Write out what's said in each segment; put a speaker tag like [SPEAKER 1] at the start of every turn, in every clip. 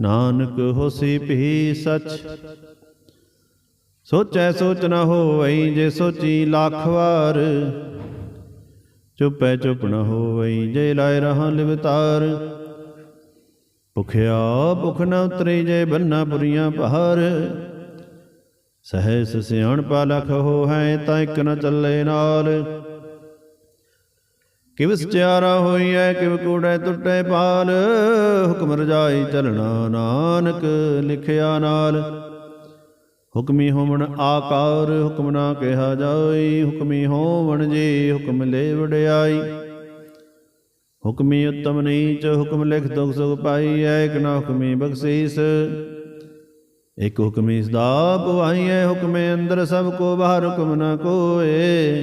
[SPEAKER 1] ਨਾਨਕ ਹੋਸੀ ਭੀ ਸਚ। ਸੋਚੈ ਸੋਚ ਨ ਹੋਵਈ ਜੇ ਸੋਚੀ ਲੱਖ ਵਾਰ। ਚੁਪੈ ਚੁਪ ਨ ਹੋਵਈ ਜੇ ਲਾਇ ਰਹਾ ਲਿਵਤਾਰ। ਭੁਖਿਆ ਭੁਖ ਨ ਉਤਰੀ ਜੇ ਬੰਨਾ ਪੁਰੀਆਂ ਪਹਾਰ। ਸਹਿਸ ਸਿਆਣਪਾ ਲਖ ਹੋ ਹੈ ਤਾਂ ਇੱਕ ਨ ਚੱਲੇ ਨਾਲ। ਕਿਵ ਸਚਿਆਰਾ ਹੋਈਐ, ਕਿਵ ਕੂੜੈ ਟੁੱਟੇ ਪਾਲ, ਹੁਕਮ ਰਜਾਈ ਚਲਣਾ ਨਾਨਕ, ਲਿਖਿਆ ਨਾਲ। ਹੁਕਮੀ ਹੋਵਣ ਆਕਾਰ, ਹੁਕਮ ਨਾ ਕਿਹਾ ਜਾਈ, ਹੁਕਮੀ ਹੋਵਣ ਜੀ, ਹੁਕਮ ਲੈ ਵਡਿਆਈ ਹੁਕਮੀ ਉਤਮ ਨੀਚ, ਹੁਕਮ ਲਿਖ ਦੁਖ ਸੁਖ ਪਾਈਐ, ਇਕ ਨਾ ਹੁਕਮੀ ਬਖਸ਼ੀਸ। ਇਕ ਹੁਕਮੀ ਸਦਾ ਪਵਾਈਐ, ਹੁਕਮੇ ਅੰਦਰ ਸਭ ਕੋ ਬਾਹਰ ਹੁਕਮ ਨਾ ਕੋਏ।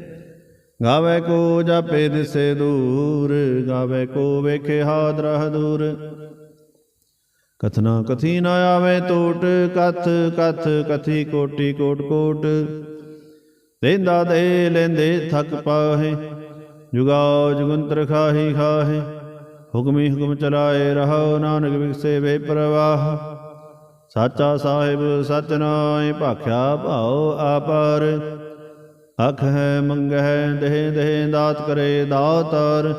[SPEAKER 1] ਗਾਵੇ ਕੋ ਜਾਪੇ ਦਿਸੇ ਦੂਰ, ਗਾਵੇ ਕੋ ਵੇਖੇ ਹਾਦਰਹ ਦੂਰ। ਕਥਨਾ ਕਥੀ ਨਾ ਆਵੇ ਟੋਟ, ਕਥ ਕਥ ਕਥੀ ਕੋਟੀ ਕੋਟ ਕੋਟ। ਦੇਂਦਾ ਦੇ ਲੈਂਦੇ ਥਕ ਪਾਹੇ, ਜੁਗਾਓ ਜੁਗੰਤਰ ਖਾਹੀ ਖਾਹੇ। ਹੁਕਮੀ ਹੁਕਮ ਚਲਾਏ ਰਹੋ ਨਾਨਕ ਵਿਗਸੇ ਵੇ ਪ੍ਰਵਾਹ। ਸਾਚਾ ਸਾਹਿਬ ਸਚ ਨਾਏ ਭਾਖਿਆ ਭਾਉ ਆਪਾਰ ਅਖ ਹੈ ਮੰਗ ਹੈ ਦੇਹ ਦੇਹ, ਦਾਤ ਕਰੇ, ਦਾਤਾਰ।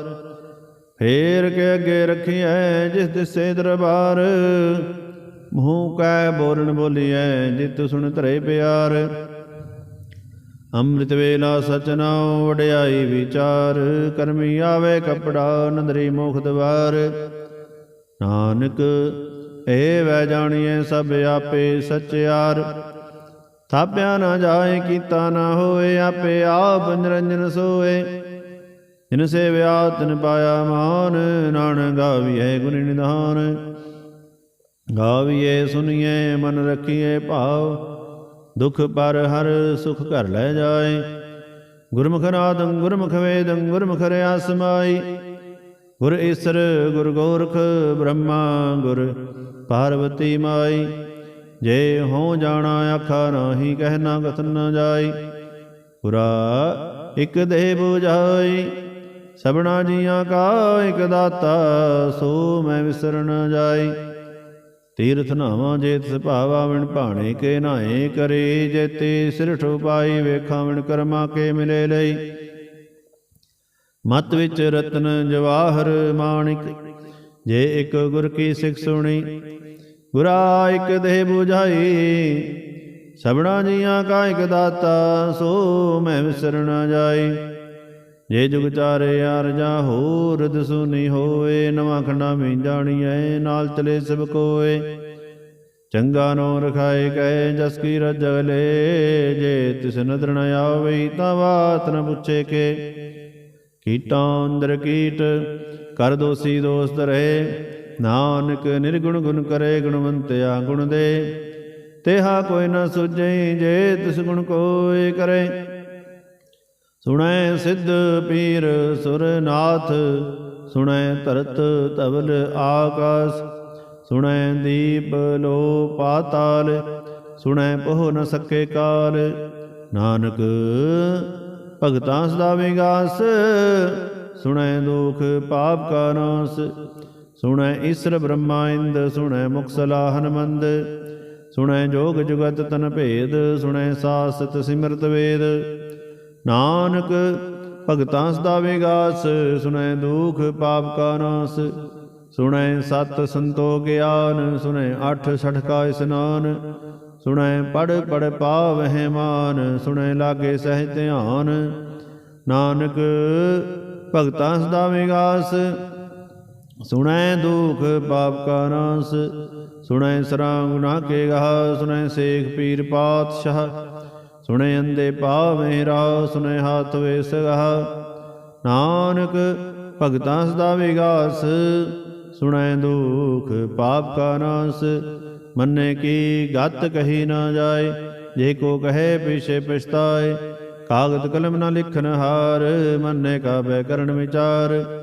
[SPEAKER 1] ਫੇਰ ਕੇ ਅੱਗੇ ਰੱਖੀਐ, ਜਿਸ ਦਿਸੇ ਦਰਬਾਰ। ਮੂੰਹ ਕੈ ਬੋਲਣ ਬੋਲੀਐ, ਜਿਤ ਸੁਣ ਧਰੇ ਪਿਆਰ। ਅੰਮ੍ਰਿਤ ਵੇਲਾ ਸਚ ਵਡਿਆਈ ਵਿਚਾਰ। ਕਰਮੀ ਆਵੇ ਕਪੜਾ, ਨੰਦਰੀ ਮੁਖ ਦਵਾਰ। ਨਾਨਕ, ਇਹ ਵੈ ਜਾਣੀਐ ਸਭ ਆਪੇ ਸਚਿਆਰ। ਥਾਪਿਆ ਨਾ ਜਾਏ, ਕੀਤਾ ਨਾ ਹੋਏ, ਆਪੇ ਆਪ ਨਿਰੰਜਨ ਸੋਏ। ਜਿਨ ਸੇਵਿਆ, ਤਿਨ ਪਾਇਆ ਮਾਨ, ਨਾਨਕ ਗਾਵੀਐ ਗੁਣ ਨਿਧਾਨ। ਗਾਵੀਏ ਸੁਣੀਐ ਮਨ ਰੱਖੀਏ ਭਾਵ। ਦੁਖ ਪਰ ਹਰ ਸੁਖ ਘਰ ਲੈ ਜਾਏ। ਗੁਰਮੁਖ ਨਾਦੰ, ਗੁਰਮੁਖ ਵੇਦੰ, ਗੁਰਮੁਖ ਰਿਆ ਸਮਾਈ ਗੁਰ ਈਸਰ, ਗੁਰ ਗੋਰਖ, ਬ੍ਰਹਮਾ, ਗੁਰ ਪਾਰਵਤੀ ਮਾਈ। ਜੇ ਹੋ ਜਾਣਾ ਆਖਾ ਨਾਹੀ ਕਹਿਣਾ ਕਥਨ ਨ ਜਾਈ। ਪੁਰਾ ਇਕ ਦੇਹ 부ਝਾਈ ਸਭਨਾ ਜੀਆਂ ਕਾ ਇਕ ਦਾਤਾ, ਸੋ ਮੈਂ ਵਿਸਰਨ ਜਾਈ। ਤੀਰਥ ਨਾਵਾਂ ਜੇ ਤਿਸ ਭਾਵਾ ਵਿਣ ਭਾਣੇ ਕੇ ਨਾਏ ਕਰੇ ਜੇਤੇ ਸਿਰਠ ਉਪਾਈ ਵੇਖਾਂ ਵਿਣ ਕਰਮਾ ਕੇ ਮਿਲੇ ਲਈ। ਮਤ ਵਿੱਚ ਰਤਨ ਜਵਾਹਰ ਮਾਣਿਕ, ਜੇ ਇੱਕ ਗੁਰ ਕੀ ਸਿੱਖ ਸੁਣੀ ਗੁਰਾ ਇੱਕ ਦੇਹ 부ਝਾਈ ਸਭਨਾ ਜੀਆਂ ਕਾ ਇਕ ਦਾਤਾ, ਸੋ ਮੈਂ ਵਿਸਰ ਜਾਈ। ਜੇ ਜੁਗ ਚਾਰੇ ਯਾਰ ਜਾ ਹੋਰ ਰਿਦ ਸੁਨੀ ਹੋਏ, ਨਵਾਂ ਖੰਡਾ ਮੀ ਜਾਣੀਐ, ਨਾਲ ਚਲੇ ਸਭ ਕੋਏ। ਚੰਗਾ ਨੋ ਰਖਾਏ ਕਹੇ, ਜਸ ਕੀ ਰਜਗ ਲੈ ਜੇ ਤਿਸ ਨਦਰ ਨ ਆਵੇ, ਤਾਂ ਬਾਤ ਨ ਪੁੱਛੇ ਕੇ। ਕੀਟਾਂ ਅੰਦਰ ਕੀਟ, ਕਰ ਦੋਸੀ ਦੋਸਤ ਰਹੇ। ਨਾਨਕ ਨਿਰਗੁਣ ਗੁਣ ਕਰੇ ਗੁਣਵੰਤਿਆ ਗੁਣ ਦੇ। ਤੇਹਾ ਕੋਈ ਨਾ ਸੁਝਈ, ਜੇ ਤਿਸ ਗੁਣ ਕੋਏ ਕਰੇ। ਸੁਣੈ ਸਿੱਧ ਪੀਰ ਸੁਰਨਾਥ, ਸੁਣੈ ਧਰਤ ਧਵਲ ਆਕਾਸ। ਸੁਣੈ ਦੀਪ ਲੋ ਪਾਤਾਲ ਸੁਣੈ ਪਹੁ ਨ ਸਕੇ ਕਾਲ। ਨਾਨਕ ਭਗਤਾਂ ਸਦਾ ਵਿਗਾਸ, ਸੁਣੈ ਦੁਖ ਪਾਪ ਕਾ ਨਾਸ। ਸੁਣੈ ਈਸਰ ਬ੍ਰਹਮਾ ਇੰਦ, ਸੁਣੈ ਮੁਖ ਸਲਾਹਨ ਸੁਣੈ ਜੋਗ ਜੁਗਤ ਤਨ ਭੇਦ, ਸੁਣੈ ਸਾਸਤ ਸਿਮਰਤ ਵੇਦ। ਨਾਨਕ ਭਗਤਾਂ ਸਦਾ ਵਿਗਾਸ, ਸੁਣੈ ਦੁਖ ਪਾਪ ਕਾ ਨਾਸ। ਸੁਣੈ ਸਤ ਸੰਤੋ ਗਿਆਨ, ਸੁਣੈ ਅਠ ਛਠ ਕਾ ਇਸਨਾਨ। ਸੁਣੈ ਪੜ ਪੜ ਪਾਵਹਿ ਮਾਨ ਸੁਣੈ ਲਾਗੇ ਸਹਿ ਧਿਆਨ। ਨਾਨਕ ਭਗਤਾਂ ਸਦਾ ਵਿਗਾਸ ਸੁਣੈ ਦੁਖ ਪਾਪ ਕਾ ਨਾਸ, ਸੁਣੈ ਸਰਾਂ ਨਾ ਕੇ ਗਾਹ, ਸੁਣੈ ਸੇਖ ਪੀਰ ਪਾਤਸ਼ਾਹ, ਸੁਣੈ ਅੰਦੇ ਪਾਵੇਂ ਰਾਹ, ਸੁਣੈ ਹਾਥ ਵੇਸ ਸਗਾਹ। ਨਾਨਕ ਭਗਤਾਂ ਸਦਾ ਵਿਗਾਸ, ਸੁਣੈ ਦੁਖ ਪਾਪ ਕਾ ਨਾਸ, ਮੰਨੇ ਕੀ ਗਤ ਕਹੀ ਨਾ ਜਾਏ, ਜੇ ਕੋ ਕਹੇ ਪਿਛੇ ਪਛਤਾਏ ਕਾਗਦ ਕਲਮ ਨਾ ਲਿਖਨ ਹਾਰ, ਮੰਨੇ ਕਾ ਬੈ ਕਰਨ ਵਿਚਾਰ।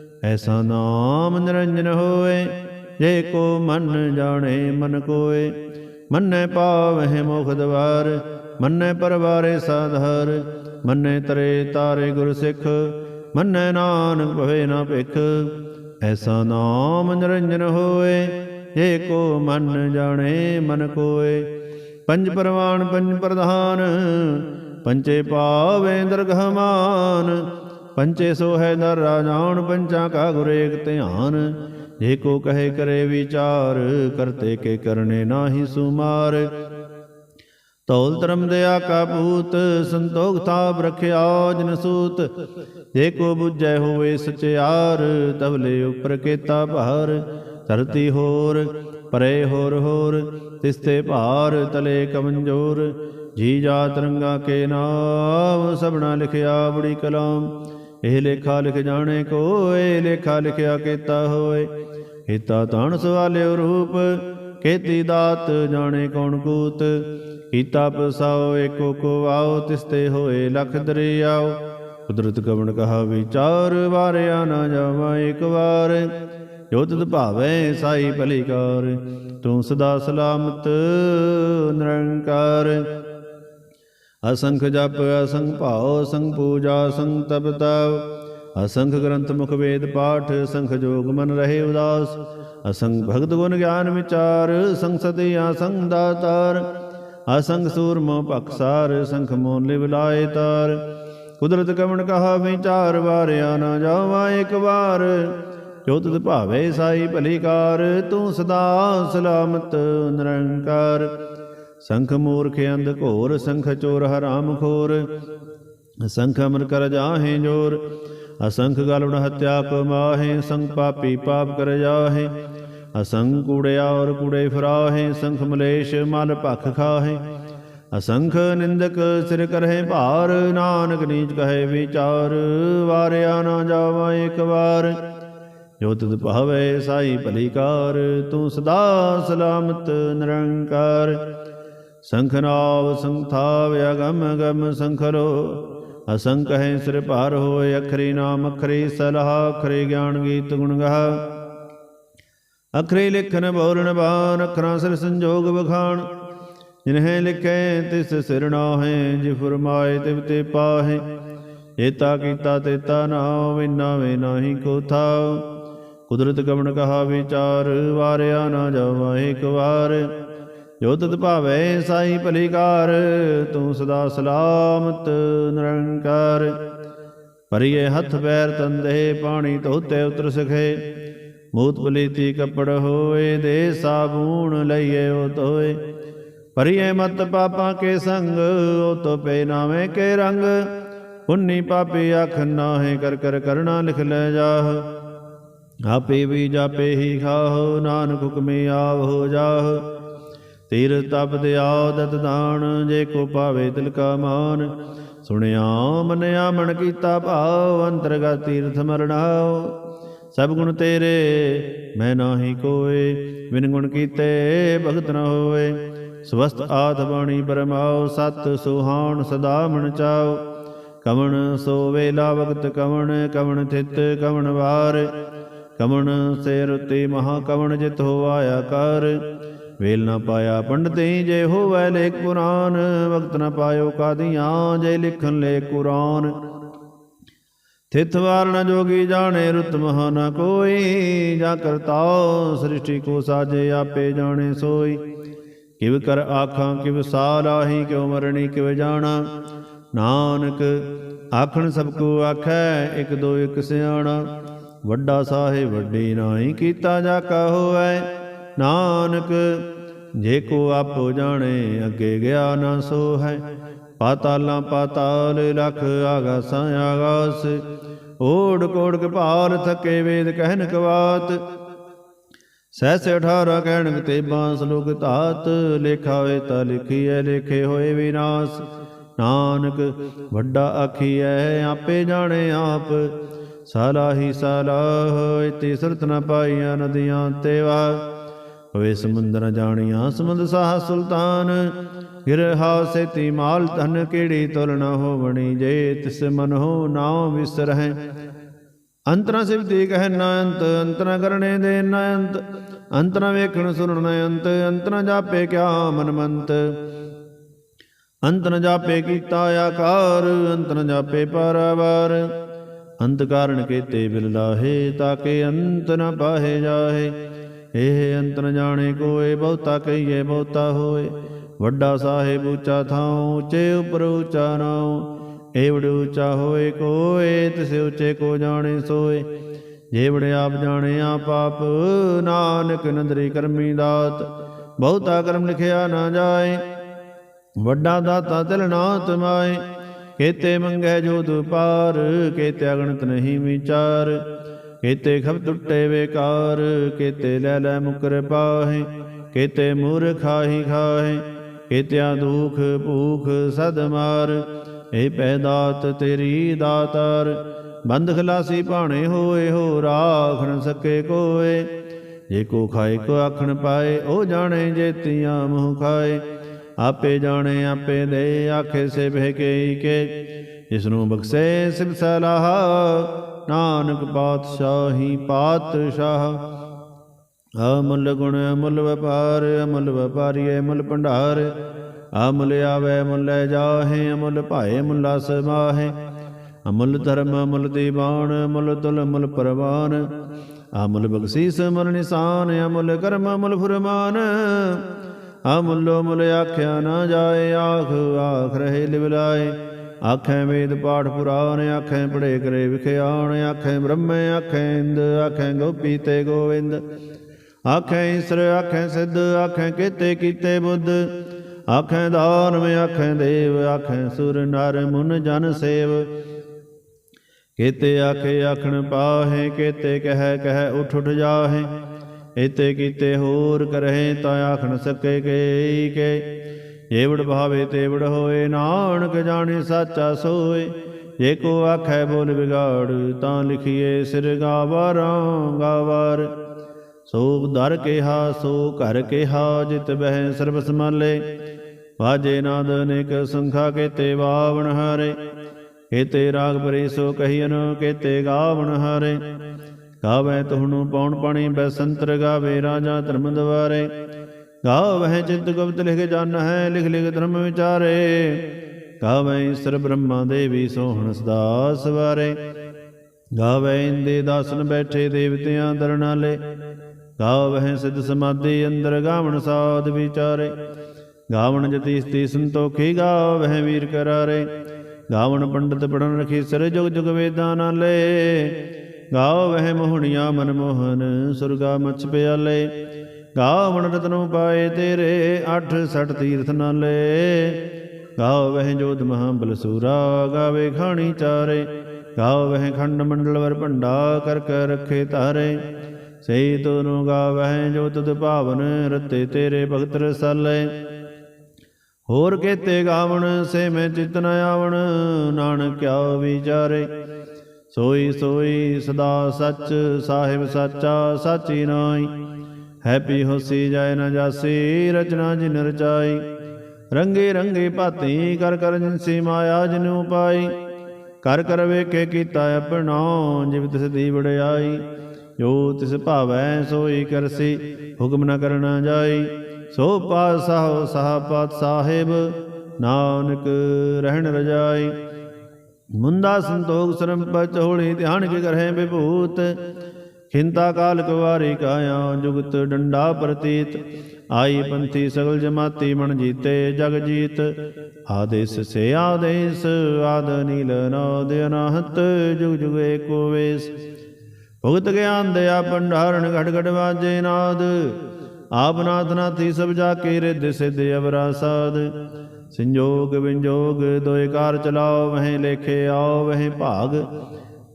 [SPEAKER 1] ਐਸਾ ਨਾਮ ਨਿਰੰਜਨ ਹੋਏ ਜੇ ਕੋ ਮਨ ਜਾਣੇ ਮਨ ਕੋਏ। ਮੰਨੈ ਪਾਵਹਿ ਮੁਖ ਦਵਾਰ, ਮੰਨੈ ਪਰਵਾਰੇ ਸਾਧਾਰ। ਮੰਨੈ ਤਰੇ ਤਾਰੇ ਗੁਰ ਸਿੱਖ, ਮੰਨੈ ਨਾਨਕ ਭਵੇ ਨਾ ਭਿਖ। ਐਸਾ ਨਾਮ ਨਿਰੰਜਨ ਹੋਏ ਜੇ ਕੋ ਮਨ ਜਾਣੇ ਮਨ ਕੋਏ। ਪੰਜ ਪਰਵਾਨ, ਪੰਜ ਪ੍ਰਧਾਨ ਪੰਚੇ ਪਾਵੇ ਦਰਗਹਮਾਨ ਪੰਚੇ ਸੋ ਹੈ ਨਰ ਰਾਜਾਨ, ਪੰਚਾਂ ਕਾ ਗੁਰ ਏਕ ਧਿਆਨ। ਜੇ ਕੋ ਕਹੇ ਕਰੇ ਵਿਚਾਰ, ਕਰਤੇ ਕੇ ਕਰਨੇ ਨਾਹੀ ਸੁਮਾਰ। ਤੌਲ ਧਰਮ ਦਿਆ ਕਾ ਸੰਤੋਖ ਤਾਪ ਰਖਿਆ ਜਨ ਸੂਤ। ਜੇ ਕੋ ਬੁਝੈ ਹੋਵੇ ਸਚਿਆਰ, ਤਵਲੇ ਉਪਰ ਕੇਤਾ ਭਾਰ। ਧਰਤੀ ਹੋਰ, ਪਰੇ ਹੋਰ ਹੋਰ, ਤਿਸਤੇ ਭਾਰ, ਤਲੇ ਕਮੰਜੋਰ। ਜੀ ਜਾ ਰੰਗਾ ਕੇ ਨਾਮ ਸਭਨਾ ਲਿਖਿਆ ਬੜੀ ਕਲਾਮ। ਇਹ ਲੇਖਾ ਲਿਖ ਜਾਣੇ ਕੋਏ, ਲੇਖਾ ਲਿਖਿਆ ਕੀਤਾ ਹੋਏ। ਕੀਤਾ ਤਾਣ ਸਵਾਲਿਓ ਰੂਪ, ਕੀਤੀ ਦਾਤ ਜਾਣੇ ਕੌਣ ਕੂਤ। ਕੀਤਾ ਪਸਾਓ ਏਕੋ ਕੋ ਆਓ, ਤਿਸਤੇ ਹੋਏ ਲਖ ਦਰਿਆਓ। ਕੁਦਰਤ ਕਵਣ ਕਹਾ ਵਿਚਾਰ, ਵਾਰਿਆ ਨਾ ਜਾਵਾ ਇੱਕ ਵਾਰ। ਜੋ ਤਦ ਭਾਵੇ ਸਾਈ ਭਲੀਕਾਰ ਤੂੰ ਸਦਾ ਸਲਾਮਤ ਨਿਰੰਕਾਰ। ਅਸੰਖ ਜਪ, ਅਸੰਖ ਭਾਉ, ਅਸੰਖ ਪੂਜਾ, ਅਸੰਖ ਤਪ ਤਪ ਅਸੰਖ ਗ੍ਰੰਥ ਮੁਖ ਵੇਦ ਪਾਠ, ਅਸੰਖ ਜੋਗ ਮਨ ਰਹੇ ਉਦਾਸ। ਅਸੰਖ ਭਗਤ ਗੁਣ ਗਿਆਨ ਵਿਚਾਰ, ਅਸੰਖ ਸਤੀ ਅਸੰਖ ਦਾਤਾਰ। ਅਸੰਖ ਸੂਰਮੋ ਪਖਸਾਰ ਸੰਖ ਮੋਨ ਲਿਵ ਲਾਏ ਤਾਰ। ਕੁਦਰਤ ਕਵਣ ਕਹਾ ਵਿਚਾਰ, ਵਾਰਿਆ ਨਾ ਜਾਵਾ ਇੱਕ ਵਾਰ। ਜੋ ਤਦ ਭਾਵੇ ਸਾਈ ਭਲੀਕਾਰ ਤੂੰ ਸਦਾ ਸਲਾਮਤ ਨਿਰੰਕਾਰ। ਸੰਖ ਮੂਰਖ ਅੰਧ ਘੋਰ, ਸੰਖ ਚੋਰ ਹਰਾਮ ਖੋਰ। ਅਸੰਖ ਅਮਰ ਕਰ ਜਾਹੇ ਜੋਰ, ਅਸੰਖ ਗਲਵਣ ਹਤਿਆ ਕੋ ਮਾਹੇ, ਸੰਖ ਪਾਪੀ ਪਾਪ ਕਰ ਜਾਹੇ। ਅਸੰਖ ਕੂੜਿਆ ਔਰ ਕੂੜੇ ਫਰਾਹੇ, ਸੰਖ ਮਲੇਸ਼ ਮਲ ਭਖ ਖਾਹੇ। ਅਸੰਖ ਨਿੰਦਕ ਸਿਰ ਕਰਹਿ ਭਾਰ, ਨਾਨਕ ਨੀਚ ਕਹੇ ਵਿਚਾਰ, ਵਾਰਿਆ ਨਾ ਜਾਵਾ ਇੱਕ ਵਾਰ। ਜੋ ਤੁਧ ਭਾਵੇ ਸਾਈ ਭਲੀਕਾਰ ਤੂੰ ਸਦਾ ਸਲਾਮਤ ਨਿਰੰਕਾਰ। ਸੰਖਨਾਵ ਸੰਥਾਵ ਅਗਮ ਅਗਮ ਸੰਖਰੋ। ਅਸੰਖ ਹੈ ਸਿਰ ਭਾਰ ਹੋਏ ਅਖਰੀ ਨਾਮ, ਅਖਰੀ ਸਲਾਹ, ਅਖਰੀ ਗਿਆਨ ਗੀਤ ਗੁਣ ਗਾ ਅਖਰੀ ਲਿਖਨ ਬੋਲਣ ਬਾਣ, ਅਖਰਾਂ ਸਿਰ ਸੰਜੋਗ ਬਖਾਣ ਜਿਨਹਿ ਲਿਖੈ ਤਿਸ ਸਿਰ ਨਾਹੇ, ਜਿ ਫਰਮਾਏ ਤਿਵ ਤੇ ਪਾਹੇ। ਏਤਾ ਕੀਤਾ ਤੇਤਾ ਨਾਮ ਵਿਨਾ ਵੇ ਨਾਹੀ ਕੋ ਥਾਉ। ਕੁਦਰਤ ਕਵਣ ਕਹਾ ਵਿਚਾਰ, ਵਾਰਿਆ ਨਾ ਜਾਵਾ ਇੱਕ ਵਾਰ। ਜੋ ਤਤ ਭਾਵੇ ਸਾਈ ਭਲੀਕਾਰ ਤੂੰ ਸਦਾ ਸਲਾਮਤ ਨਿਰੰਕਾਰ। ਪਰਿਏ ਹੱਥ ਪੈਰ ਤੰਦੇ ਪਾਣੀ ਧੋਤੇ ਉਤਰ ਸਖੇ। ਮੂਤ ਬਲੀਤੀ ਕੱਪੜ ਹੋਏ ਦੇ ਸਾਬੂਣ ਲਈਏ ਉਹ ਧੋਏ। ਪਰਿਏ ਮਤ ਪਾਪਾਂ ਕੇ ਸੰਗ ਉਹ ਤੋ ਪੈ ਨਾਵੇਂ ਕੇ ਰੰਗ। ਪੁੰਨੀ ਪਾਪੀ ਆਖ ਨਾਹੇ ਕਰ ਕਰ ਕਰਣਾ ਲਿਖ ਲੈ ਜਾਹ। ਆਪੇ ਵੀ ਜਾਪੇ ਹੀ ਖਾਹੋ ਨਾਨਕ ਹੁਕਮੇ ਆਵੋ ਜਾਹ। ਤੀਰ ਤਪ ਦਿਆ ਦਤ ਦਾਨ, ਜੇ ਕੋ ਪਾਵੇ ਦਿਲ ਕਾ ਮਾਨ। ਸੁਣਿਆ, ਮਨਿਆ, ਮਨ ਕੀਤਾ ਭਾਵ, ਅੰਤਰਗਤ ਤੀਰਥ ਮਰਣਾਓ ਸਭ ਗੁਣ ਤੇਰੇ, ਮੈਂ ਨਾਹੀ ਕੋਏ। ਬਿਨ ਗੁਣ ਕੀਤੇ ਭਗਤ ਨ ਹੋਏ। ਸਵਸਤ ਆਤ ਬਾਣੀ ਪਰਮਾਉ ਸਤ ਸੁਹਾਣ ਸਦਾ ਮਨ ਚਾਓ। ਕਵਣ ਸੋ ਵੇਲਾ ਵਕਤ ਕਵਣ ਕਵਣ ਥਿਤ ਕਵਣ ਵਾਰ। ਕਵਣ ਸੇ ਰੁਤੀ ਮਹਾ ਕਵਣ ਜਿਤ ਆਇਆ ਕਰ। ਵੇਲ ਨਾ ਪਾਇਆ ਪੰਡਤੇ ਜੇ ਹੋਵੇ ਲੇਖ ਪੁਰਾਨ, ਵਕਤ ਨਾ ਪਾਇਓ ਕਾਦੀਆਂ ਜੇ ਲਿਖਣ ਲੇ ਕੁਰਾਨ। ਤਿਥ ਵਾਰ ਨ ਜੋਗੀ ਜਾਣੇ ਰੁਤ ਮਹਾ ਨ ਕੋਈ, ਜਾ ਕਰਤਾਉ ਸ੍ਰਿਸ਼ਟੀ ਕੋ ਸਾਜੇ ਆਪੇ ਜਾਣੇ ਸੋਈ। ਕਿਵ ਕਰ ਆਖਾਂ, ਕਿਵ ਸਾਲਾਹੀ ਕਿਉ ਮਰਣੀ, ਕਿਵ ਜਾਣਾ। ਨਾਨਕ ਆਖਣ ਸਭ ਕੋ ਆਖੈ, ਇਕ ਦੋ ਇਕ ਸਿਆਣਾ। ਵੱਡਾ ਸਾਹਿਬ ਵੱਡੀ ਨਾਹੀ ਕੀਤਾ ਜਾ ਕਾ ਹੋਐ ਨਾਨਕ, ਜੇ ਕੋ ਆਪੋ ਜਾਣੇ, ਅੱਗੇ ਗਿਆ ਨਾ ਸੋ ਹੈ ਪਾਤਾਲਾਂ ਪਾਤਾਲ ਲਖ ਆਗਾਸਾਂ ਆਗਾਸ। ਓੜ ਕੋੜ ਕਪਾਲ ਥਕੇ ਵੇਦ ਕਹਿਨ ਕਵਾਤ। ਸਹਿਸ 18 ਕਹਿਣ ਤੇ ਬਾਂਸ ਲੋਕ ਧਾਤ। ਲੇਖਾ ਹੋਏ ਤਾਂ ਲਿਖੀਐ, ਲੇਖੇ ਹੋਏ ਵਿਨਾਸ਼। ਨਾਨਕ, ਵੱਡਾ ਆਖੀਐ, ਆਪੇ ਜਾਣੇ ਆਪ। ਸਾਲਾਹੀ ਸਾਲਾਹ ਇਤੀ ਸੁਰਤ ਨ ਪਾਈਆਂ ਨਦੀਆਂ ਤੇ ਵਾ ਹੋਏ ਸਮੁੰਦਰ ਜਾਣੀਆਂ, ਸਮੁੰਦ ਸਾਹ ਸੁਲਤਾਨ। ਗਿਰਹਾ ਸੇਤੀ ਮਾਲ ਧਨ ਕਿਹੜੀ ਤੁਲ ਨ ਹੋਵਣੀ, ਜੇ ਤਿਸ ਮਨ ਹੋ ਨਾਉ ਵਿਸਰਹਿ। ਅੰਤਰਾ ਸਿਵਤੀ ਕਹਿ ਨਾ ਅੰਤ ਅੰਤਰਾ ਕਰਨੇ ਦੇ ਨਾ ਅੰਤ ਅੰਤਰਾ ਵੇਖਣ ਸੁਣਨ ਨਾ ਅੰਤ, ਅੰਤਰਾ ਜਾਪੇ ਕਿਆ ਮਨਮੰਤ। ਅੰਤ ਨ ਜਾਪੇ ਕੀਤਾ ਆਕਾਰ ਅੰਤ ਨ ਜਾਪੇ ਪਰਵਾਰ। ਅੰਤ ਕਾਰਨ ਕੀਤੇ ਬਿਲ ਲਾਹੇ ਤਾਕੇ ਅੰਤ ਨ ਪਾਹੇ ਜਾਹੇ। ਇਹ ਅੰਤਰ ਜਾਣੇ ਕੋਏ, ਬਹੁਤਾ ਕਹੀਏ, ਬਹੁਤਾ ਹੋਏ। ਵੱਡਾ ਸਾਹਿਬ ਉੱਚਾ ਥਾਉ, ਉੱਚੇ ਉਪਰ ਉੱਚਾ ਨਾਉ। ਏਵੜ ਉੱਚਾ ਹੋਏ ਕੋਏ, ਤਿਸ ਉੱਚੇ ਕੋ ਜਾਣੇ ਸੋਏ। ਜੇਵੜ ਆਪ ਜਾਣੇ ਆਪ ਆਪ ਨਾਨਕ ਨੰਦਰੀ ਕਰਮੀ ਦਾਤ। ਬਹੁਤਾ ਕਰਮ ਲਿਖਿਆ ਨਾ ਜਾਏ, ਵੱਡਾ ਦਾਤਾ ਤਿਲ ਨਾ ਤਮਾਏ। ਕੇਤੇ ਮੰਗੈ ਜੋ ਦੁਪਾਰ ਕੇਤੇ ਅਗਣਤ ਨਹੀਂ ਵਿਚਾਰ। ਕੇਤੇ ਖਬ ਟੁੱਟੇ ਵੇਕਾਰ ਕੇਤੇ ਲੈ ਲੈ ਮੁਕਰ ਪਾਹੇ, ਕੇਤੇ ਮੂਰ ਖਾਹੇ, ਕੇਤਿਆ ਦੁਖ ਭੂਖ ਸਦ ਮਾਰ ਏ ਪੈਦਾਤ ਤੇਰੀ ਦਾਤਾਰ, ਬੰਦ ਖਲਾਸੀ ਭਾਣੇ ਹੋਏ ਹੋ ਰਾਖ ਨ ਸਕੇ ਕੋਏ, ਜੇ ਕੋ ਖਾਏ ਕੋ ਆਖਣ ਪਾਏ, ਉਹ ਜਾਣੇ ਜੇਤੀਆਂ ਮੂੰਹ ਖਾਏ, ਆਪੇ ਜਾਣੇ ਆਪੇ ਦੇ ਆਖੇ ਸੇ ਬਹਿਕੇ ਕੇ ਇਸ ਨੂੰ ਬਖਸ਼ੇ ਸਿਬ ਸਲਾਹ ਨਾਨਕ ਪਾਤਸ਼ਾਹੀ ਪਾਤਸ਼ਾਹ। ਅਮੁੱਲ ਗੁਣ ਅਮੁੱਲ ਵਪਾਰ, ਅਮੁੱਲ ਵਪਾਰੀ ਅਮੁੱਲ ਭੰਡਾਰ। ਅਮਲ ਆਵੇ ਮੁੱਲ ਜਾਹੇ, ਅਮੁੱਲ ਭਾਏ ਮੁੱਲਾ ਸਮਾਹੇ ਅਮੁੱਲ ਧਰਮ, ਅਮਲ ਦੀਵਾਨ, ਅਮੁੱਲ ਤੁਲ, ਅਮੁੱਲ ਪਰਵਾਨ। ਅਮੁੱਲ ਬਖਸ਼ੀਸ, ਅਮੁੱਲ ਨਿਸ਼ਾਨ, ਅਮੁੱਲ ਕਰਮ, ਅਮੁੱਲ ਫੁਰਮਾਨ। ਅਮੁੱਲੋ ਮੁੱਲ ਆਖਿਆ ਨਾ ਜਾਏ, ਆਖ ਆਖ ਰਹੇ ਲਿਵਲਾਏ। ਆਖੈ ਵੇਦ ਪਾਠ ਪੁਰਾਨ ਆਖੇ ਪੜੇ ਕਰੇ ਵਿਖਿਆਣ, ਆਖੈ ਬ੍ਰਹਮ, ਆਖੇ ਇੰਦ, ਆਖੈ ਗੋਪੀ ਤੇ ਗੋਵਿੰਦ। ਆਖੈ ਈਸਰ, ਆਖੈ ਸਿੱਧ, ਆਖੈ ਕੀਤੇ ਕੀਤੇ ਬੁੱਧ। ਆਖੇ ਦਾਨਵ ਆਖੈ ਦੇਵ, ਆਖੇ ਸੁਰ ਨਰ ਮੁਨ ਜਨ ਸੇਵ। ਕੀਤੇ ਆਖੇ ਆਖਣ ਪਾਹੇ, ਕੀਤੇ ਕਹਿ ਕਹਿ ਉਠ ਉਠ ਜਾਹੇ। ਇਤੇ ਕੀਤੇ ਹੋਰ ਕਰਹਿ ਤਾਂ ਆਖਣ ਸਕੇ ਕੇ। ਏਵੜ ਭਾਵੇ ਤੇਵੜ ਹੋਏ, ਨਾਨਕ ਜਾਣੇ ਸਾਚਾ ਸੋਏ। ਜੇ ਕੋ ਆਖੈ ਬੋਲ ਵਿਗਾੜ, ਤਾਂ ਲਿਖੀਏ ਸਿਰ ਗਾਵਾਰਾਂ ਗਾਵਾਰ। ਸੋ ਦਰ ਕਿਹਾ ਸੋ ਘਰ ਕਿਹਾ, ਜਿਤ ਬਹਿ ਸਰਬ ਸਮਾਲੇ ਵਾਜੇ ਨਾਦ ਅਨੇਕ ਸੰਖਾ ਕੇਤੇ ਵਾਵਣ ਹਾਰੇ। ਕੇਤੇ ਰਾਗ ਪਰੇ ਸੋ ਕਹੀਨ ਕੇਤੇ ਗਾਵਣ ਹਾਰੇ। ਗਾਵੇ ਤੁਹਨੂੰ ਪੌਣ ਪਾਣੀ ਬੈਸੰਤਰ ਗਾਵੇ ਰਾਜਾ ਧਰਮ ਦਵਾਰੇ। ਗਾਵਹਿ ਚਿੰਤ ਗੁਪਤ ਲਿਖ ਜਨ ਹੈ, ਲਿਖ ਲਿਖ ਧਰਮ ਵਿਚਾਰੇ। ਗਾਵੇ ਈਸਰ ਬ੍ਰਹਮਾ ਦੇਵੀ ਸੋਹਣ ਸਦਾ ਸਵਾਰੇ ਗਾਵੇ ਇੰਦੇ ਦਾਸਨ ਬੈਠੇ ਦੇਵਤਿਆਂ ਦਰਨਾਲੇ ਗਾਵਹਿ ਸਿਧ ਸਮਾਧੀ ਅੰਦਰ ਗਾਵਣ ਸਾਧ ਵਿਚਾਰੇ। ਗਾਵਣ ਜਤੀ ਸਤੀ ਸੰਤੋਖੀ ਗਾਵਹਿ ਵੀਰ ਕਰਾਰੇ। ਗਾਵਣ ਪੰਡਤ ਪੜਨ ਰਖੀ ਸਰ ਜੁਗ ਜੁਗ ਵੇਦਾਂ ਨਾਲੇ ਗਾਵ ਵਹਿ ਮੋਹਣੀਆਂ ਮਨ ਮੋਹਨ ਸੁਰਗਾ ਮਛ ਪਿਆਲੇ। ਗਾਵਣ ਰਤਨੋ ਪਾਏ ਤੇਰੇ, ਅੱਠ ਸਠ ਤੀਰਥ ਨਾਲੇ। ਗਾਵ ਵਹਿ ਜੋਤ ਮਹਾ ਬਲਸੂਰਾ ਗਾਵੇ ਖਾਣੀ ਚਾਰੇ। ਗਾਵ ਵਹਿ ਖੰਡ ਮੰਡਲ ਵਰ ਭੰਡਾ, ਕਰ ਕਰ ਰਖੇ ਧਾਰੇ। ਸਈ ਤੋਨੂ ਗਾਵਹਿ ਜੋ ਤੁਧ ਭਾਵਨ, ਰਤੇ ਤੇਰੇ ਭਗਤ ਰਸਾਲੇ। ਹੋਰ ਕੇਤੇ ਗਾਵਣ, ਸੇ ਮੈਂ ਚਿਤ ਨ ਆਵਣ, ਨਾਨਕ ਕਿਆ ਵਿਚਾਰੇ। ਸੋਈ ਸੋਈ ਸਦਾ ਸੱਚ, ਸਾਹਿਬ ਸਾਚਾ, ਸਾਚੀ ਨਾਈ ਹੈਪੀ ਹੋਸੀ ਜਾਏ ਨਾ ਜਾਸੀ, ਰਚਨਾ ਜਿਨ ਰਚਾਈ। ਰੰਗੇ ਰੰਗੇ ਭਾਤੀ ਕਰ ਕਰ ਜਿਨਸੀ ਮਾਇਆ ਜਿਨੂ ਪਾਈ। ਕਰ ਕਰ ਵੇਖੇ ਕੀਤਾ ਆਪਣਾ, ਜਿਵ ਤਿਸ ਦੀ ਵਡਿਆਈ। ਜੋ ਤਿਸ ਭਾਵੈ ਸੋਈ ਕਰਸੀ, ਹੁਕਮ ਨ ਕਰਨਾ ਜਾਈ। ਸੋ ਪਾਸਾਹੁ ਸਹਾਪਤ ਸਾਹਿਬ ਨਾਨਕ ਰਹਿਣ ਰਜਾਈ। ਮੁੰਦਾ ਸੰਤੋਖ ਸਰੰਪਚ ਹੋਲੀ ਧਿਆਨ ਕੇ ਕਰਹਿ ਵਿਭੂਤ। ਖਿੰਤਾ ਕਾਲ ਕੁਵਾਰੀ ਕਾਇਆ, ਜੁਗਤ ਡੰਡਾ ਪ੍ਰਤੀਤ। ਆਈ ਪੰਥੀ ਸਗਲ ਜਮਾਤੀ ਮਨ ਜੀਤੇ ਜਗ ਜੀਤ। ਆਦੇਸ ਸੇ ਆਦੇਸ, ਆਦ ਨੀਲ ਨਾਦ ਅਨਾਹਤ, ਜੁਗ ਜੁਗ ਏਕੋ ਵੇਸ। ਭੁਗਤ ਗਿਆਨ ਦਇਆ ਭੰਡਾਰਨ ਘਟ ਘਟ ਵਾਜੇ ਨਾਦ। ਆਪ ਨਾਥ ਨਾਥੀ ਸਭ ਜਾ ਕੇ ਰਿੱਧ ਸਿੱਧ ਅਵਰਾ ਸਾਧ ਸੰਜੋਗ ਵਿੰਜੋਗ ਦੋਇਕਾਰ ਚਲਾਓ, ਵਹਿ ਲੇਖੇ ਆਓ, ਵਹਿ ਭਾਗ।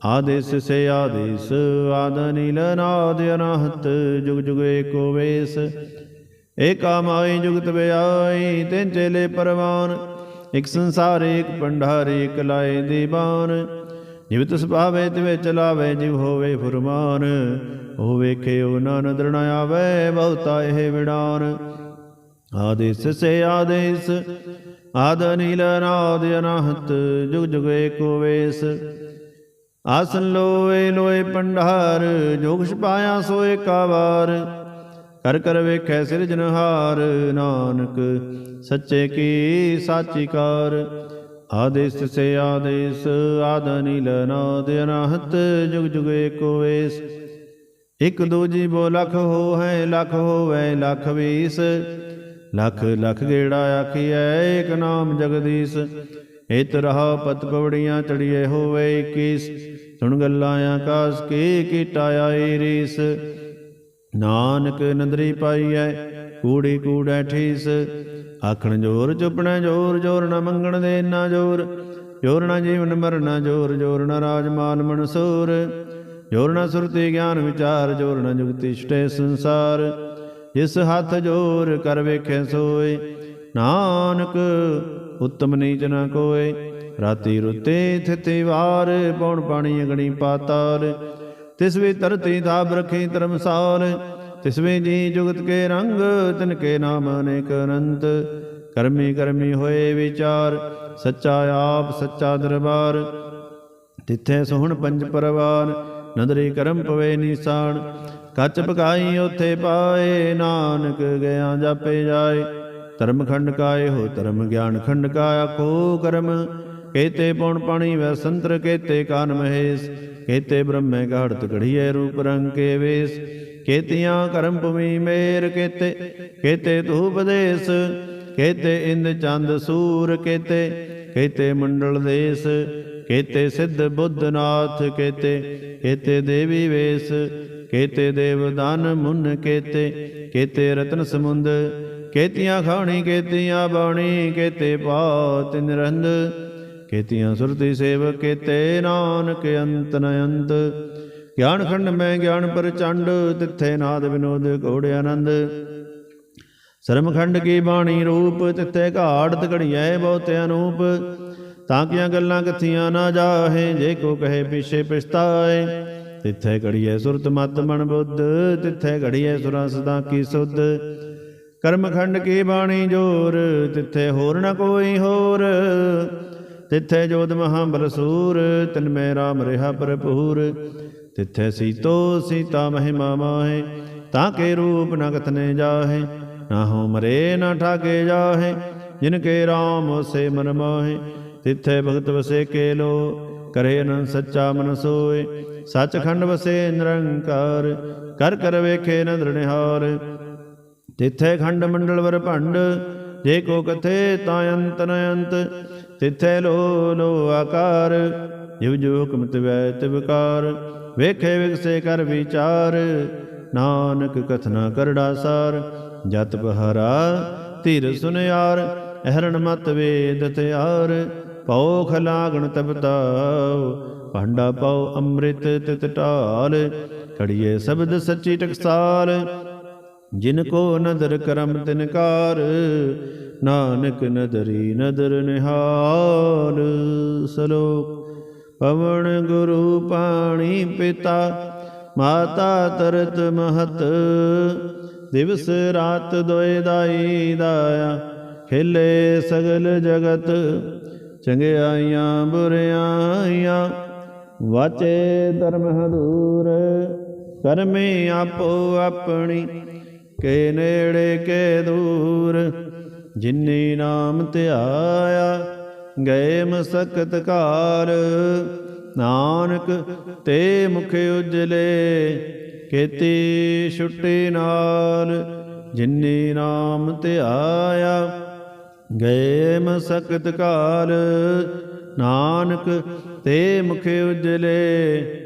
[SPEAKER 1] ਆਦੇਸ ਸੇ ਆਦੇਸ ਆਦ ਨੀਲ ਨਾਦ ਅਨਾਹਤ, ਜੁਗ ਜੁਗ ਏਕੋ ਵੇਸ। ਏਕਾ ਮਾਈ ਜੁਗਤ ਵਿਆਈ, ਤਿੰਨ ਚੇਲੇ ਪਰਵਾਨ। ਇਕ ਸੰਸਾਰ ਏਕ ਭੰਡਾਰੀ, ਇਕ ਲਾਏ ਦੀਵਾਨ। ਜਿਵ ਤਿਸ ਭਾਵੇ, ਤਿਵੇ ਚਲਾਵੇ, ਜਿਵ ਹੋਵੇ ਫੁਰਮਾਨ। ਉਹ ਵੇਖੇ, ਉਹ ਨਾ ਨਦਰ ਨ ਆਵੇ, ਬਹੁਤਾ ਇਹ ਵਿਡਾਨ ਆਦੇਸ ਸੇ ਆਦੇਸ ਆਦ ਨੀਲ ਨਾਦ ਅਨਾਹਤ, ਜੁਗ ਜੁਗ ਏਕੋ ਵੇਸ। ਆਸਨ ਲੋਏ ਲੋਏ ਪੰਡਾਰ ਜੋਗ ਛਪਾਇਆ ਸੋਏ ਕਾਵਾਰ ਕਰ ਕਰ ਵੇਖੈ ਸਿਰਜਨਹਾਰ ਨਾਨਕ ਸੱਚੇ ਕੀ ਸਾਚੀ ਕਾਰ। ਆਦੇਸ ਸੇ ਆਦੇਸ, ਆਦ ਨੀਲ ਨਾਦ ਅਨਾਹਤ, ਜੁਗ ਜੁਗ ਏਕੋ ਵੇਸ। ਇਕ ਦੂਜੀ ਬੋ ਲਖ ਹੋ ਹੈ ਲਖ ਹੋਵੇ, ਲਖ ਵੀਸ। ਲਖ ਲਖ ਗੇੜਾ ਆਖੀਐ, ਏਕ ਨਾਮ ਜਗਦੀਸ਼। ਇਤ ਰਹਾ ਪਤ ਪਵੜੀਆਂ ਚੜੀਏ ਹੋਵੇ 21 ਸੁਣ ਗੱਲਾਂ ਆਕਾਸ ਕੇ ਕੀਟਾ ਆਈ ਰੀਸ। ਨਾਨਕ ਨੰਦਰੀ ਪਾਈਐ, ਕੂੜੀ ਕੂੜੈ ਠੀਸ। ਆਖਣ ਜੋਰ, ਚੁਪਣਾ ਜੋਰ ਜੋਰ ਨਾ ਮੰਗਣ ਦੇ ਨਾ ਜੋਰ। ਜੋਰ ਨ ਜੀਵਨ ਮਰਨਾ, ਜੋਰ ਜੋਰ ਨਾ ਰਾਜ ਮਾਨ ਮਨਸੂਰ। ਜੋਰ ਨ ਸੁਰਤੀ ਗਿਆਨ ਵਿਚਾਰ, ਜੋਰ ਨਾ ਜੁਗਤੀ ਛਟੇ ਸੰਸਾਰ। ਜਿਸ ਹੱਥ ਜੋਰ ਕਰ ਵੇਖੇ ਸੋਏ, ਨਾਨਕ ਉਤਮ ਨੀਚ ਨਾ ਕੋਏ। ਰਾਤੀ ਰੁੱਤੇ ਥਿਤੇ ਵਾਰ ਪੌਣ ਪਾਣੀ ਅਗਣੀ ਪਾਤਾਲ। ਤਿਸ ਵੀ ਧਰਤੀ ਤਾਬ ਰਖੀ ਧਰਮਸਾਲ, ਤਿਸ ਵੀ ਜੀ ਜੁਗਤ ਕੇ ਰੰਗ, ਤਿਨ ਕੇ ਨਾਮ ਅਨੇਕ ਅਨੰਤ। ਕਰਮੀ ਕਰਮੀ ਹੋਏ ਵਿਚਾਰ, ਸੱਚਾ ਆਪ, ਸੱਚਾ ਦਰਬਾਰ। ਤਿੱਥੇ ਸੋਹਣ ਪੰਜ ਪਰਵਾਨ ਨਦਰੀ ਕਰਮ ਪਵੇ ਨਿਸ਼ਾਨ। ਕੱਚ ਪਕਾਈ ਉਥੇ ਪਾਏ, ਨਾਨਕ ਗਿਆ ਜਾਪੇ ਜਾਏ। ਧਰਮ ਖੰਡ ਕਾਏ ਹੋ ਧਰਮ, ਗਿਆਨ ਖੰਡ ਕਾ ਆਖੋ ਕਰਮ। ਕੇਤੇ ਪਉਣ ਪਾਣੀ ਵੈ ਸੰਤਰ ਕੇਤੇ ਕਾਨ ਮਹੇਸ਼, ਕੇਤੇ ਬ੍ਰਹਮੇ ਘੜਤ ਘੜੀਏ ਰੂਪ ਰੰਗ ਕੇ ਵੇਸ, ਕੇਤੀਆਂ ਕਰਮ ਭੂਮੀ ਮੇਰ ਕੇਤੇ ਕੇਤੇ ਧੂਪ ਦੇਸ, ਕੇਤੇ ਇੰਦ ਚੰਦ ਸੂਰ ਕੇਤੇ ਕੇਤੇ ਮੰਡਲ ਦੇਸ, ਕੇਤੇ ਸਿੱਧ ਬੁੱਧ ਨਾਥ ਕੇਤੇ ਕੇਤੇ ਦੇਵੀ ਵੇਸ, ਕੇਤੇ ਦੇਵ ਦਾਨ ਮੁਨ ਕੇਤੇ ਕੇਤੇ ਰਤਨ ਸਮੁੰਦ, ਕੇਤੀਆਂ ਖਾਣੀ ਕੇਤੀਆਂ ਬਾਣੀ, ਕੇਤੇ ਪਾਤ ਨਿਰੰਦ ਕੇਤੀਆਂ ਸੁਰਤੀ ਸੇਵਕ ਕੇਤੇ, ਨਾਨਕ ਅੰਤ ਨ ਅੰਤ। ਗਿਆਨ ਖੰਡ ਮੈਂ ਗਿਆਨ ਪ੍ਰਚੰਡ, ਤਿੱਥੇ ਨਾਦ ਵਿਨੋਦ ਘੋੜੇ ਆਨੰਦ। ਸਰਮਖੰਡ ਕੀ ਬਾਣੀ ਰੂਪ, ਤਿੱਥੇ ਘਾੜਤ ਘੜੀਐ ਬਹੁਤ ਅਨੂਪ। ਤਾਂ ਕੀਆਂ ਗੱਲਾਂ ਕਥੀਆਂ ਨਾ ਜਾਹੇ, ਜੇ ਕੋ ਕਹੇ ਪਿਛੇ ਪਛਤਾਏ। ਤਿੱਥੇ ਘੜੀਐ ਸੁਰਤ ਮਤ ਮਨ ਬੁੱਧ, ਤਿੱਥੇ ਘੜੀਐ ਸੁਰਾਂ ਸਦਾ ਕੀ ਸੁਧ। ਕਰਮਖੰਡ ਕੀ ਬਾਣੀ ਜੋਰ, ਤਿੱਥੇ ਹੋਰ ਨ ਕੋਈ ਹੋਰ। ਤਿੱਥੇ ਜੋਦ ਮਹਾ ਬਲਸੂਰ ਤਿਨ ਮੈਂ ਰਾਮ ਰਿਹਾ ਭਰਪੂਰ। ਤਿੱਥੇ ਸੀਤੋ ਸੀਤਾ ਮਹਿਮਾ ਮਾਹੇ, ਤਾਂ ਕੇ ਰੂਪ ਨ ਕਥਨੇ ਜਾਹੇ। ਨਾ ਹੋ ਮਰੇ, ਨਾ ਠਾਕੇ ਜਾਹੇ, ਜਿਨ ਕੇ ਰਾਮ ਸੇ ਮਨ ਮਾਹੇ। ਤਿੱਥੇ ਭਗਤ ਵਸੇ ਕੇ ਲੋ ਕਰੇ ਨ ਸੱਚਾ ਮਨ ਸੋਏ। ਸੱਚਖੰਡ ਵਸੇ ਨਿਰੰਕਾਰ, ਕਰ ਕਰ ਵੇਖੇ ਨ ਦ੍ਰਿਣਹਾਰ ਤਿੱਥੇ ਖੰਡ ਮੰਡਲ ਵਰ ਭੰਡ, ਜੇ ਕੋ ਕਥੇ ਤਾਂ ਅੰਤ ਨ ਅੰਤ। ਤਿਥੈ ਲੋ ਲੋ ਆਕਾਰ, ਜਿਵ ਜੋ ਹੁਕਮ ਤਿਵੈ ਤਿਵਕਾਰ ਵੇਖੇ ਵਿਗਸੇ ਕਰ ਵਿਚਾਰ, ਨਾਨਕ ਕਥਨਾ ਕਰੜਾ ਸਾਰ। ਜਤ ਬਹਰਾ, ਧੀਰ ਸੁਨਿਆਰ, ਅਹਰਣ ਮਤ ਵੇਦ ਤਿਆਰ। ਪਉ ਖਲਾਗਣ ਤਬਤਾਉ ਭਾਂਡਾ ਪਉ ਅੰਮ੍ਰਿਤ ਤਿਤ ਢਾਲ। ਕੜੀਏ ਸ਼ਬਦ ਸੱਚੀ ਟਕਸਾਲ ਜਿਨ ਕੋ ਨਦਰ ਕਰਮ ਤਿਨਕਾਰ ਨਾਨਕ ਨਦਰੀ ਨਦਰ ਨਿਹਾਲ। ਸਲੋਕ ਪਵਨ ਗੁਰੂ ਪਾਣੀ ਪਿਤਾ, ਮਾਤਾ ਤਰਤ ਮਹਤ। ਦਿਵਸ ਰਾਤ ਦੋਇ ਦਾਈ ਦਾਇਆ, ਖਿਲੇ ਸਗਲ ਜਗਤ। ਚੰਗਿਆਈਆਂ ਬੁਰਿਆਈਆਂ, ਵਾਚੇ ਧਰਮ ਹਦੂਰ। ਕਰਮੇ ਆਪੋ ਆਪਣੀ ਕੇ ਨੇੜੇ ਕੇ ਦੂਰ, ਜਿਨੀ ਨਾਮ ਧਿਆਇਆ ਗਏ ਮਸਕਤ ਕਾਲ ਨਾਨਕ ਤੇ ਮੁਖ ਉਜਲੇ, ਕੀਤੀ ਛੁੱਟੀ ਨਾਲ, ਜਿਨੀ ਨਾਮ ਧਿਆਇਆ ਗਏ ਮਸਕਤ ਕਾਲ ਨਾਨਕ ਤੇ ਮੁਖ ਉਜਲੇ